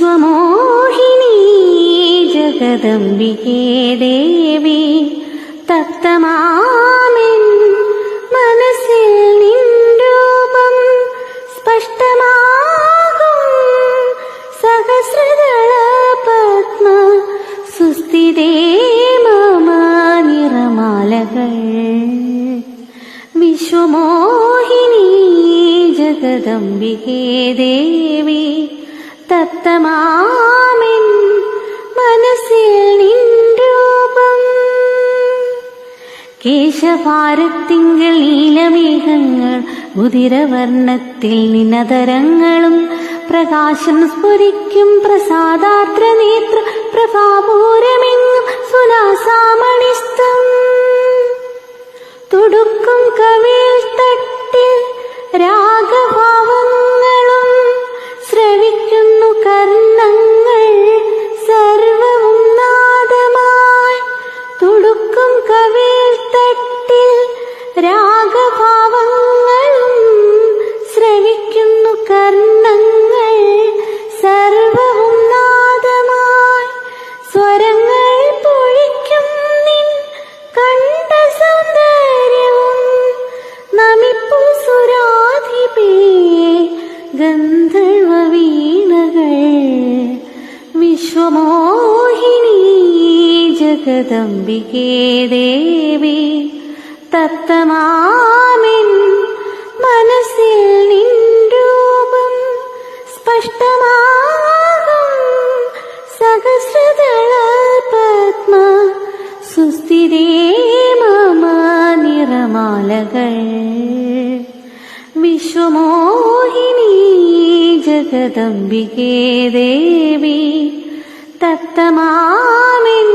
വിശ്വമോഹിനി ജഗദംബികേ ദേവി തപ്തമാമിൻ മനസ്സിൽ നിൻ രൂപം സ്പഷ്ടമാകും. സഹസ്രദള പത്മ സുസ്ഥിതേ മമ നിറമാലകൾ വിശ്വമോഹിനി ജഗദംബികേ ദേവി തപ്തമാമിൻ മനസ്സിൽ നിൻ രൂപം. കേശഭാരത്തിങ്കൽ നീലമേഘങ്ങൾ ഉദിരവർണത്തിൽ നിനതരങ്ങളും പ്രകാശം സ്ഫുരിക്കും പ്രസാദാത്ര നേത്ര പ്രഭാപൂരമെങ്ങും സുനാസാമണിസ്തം തുടുക്കും കവിൽ തട്ടിൽ രാഗഭാവങ്ങളും ഗന്ധർവ വീണകൾ വിശ്വമോഹിനി ജഗദംബികേ ദേവി തത്തമാമിൻ മനസ്സിൽ നിൻ രൂപം സ്പഷ്ടമാകും. സഹസ്രതള പത്മ സുസ്ഥിരേ വിശ്വമോഹിനി ജഗദംബികേ ദേവി തത്തമാമിൻ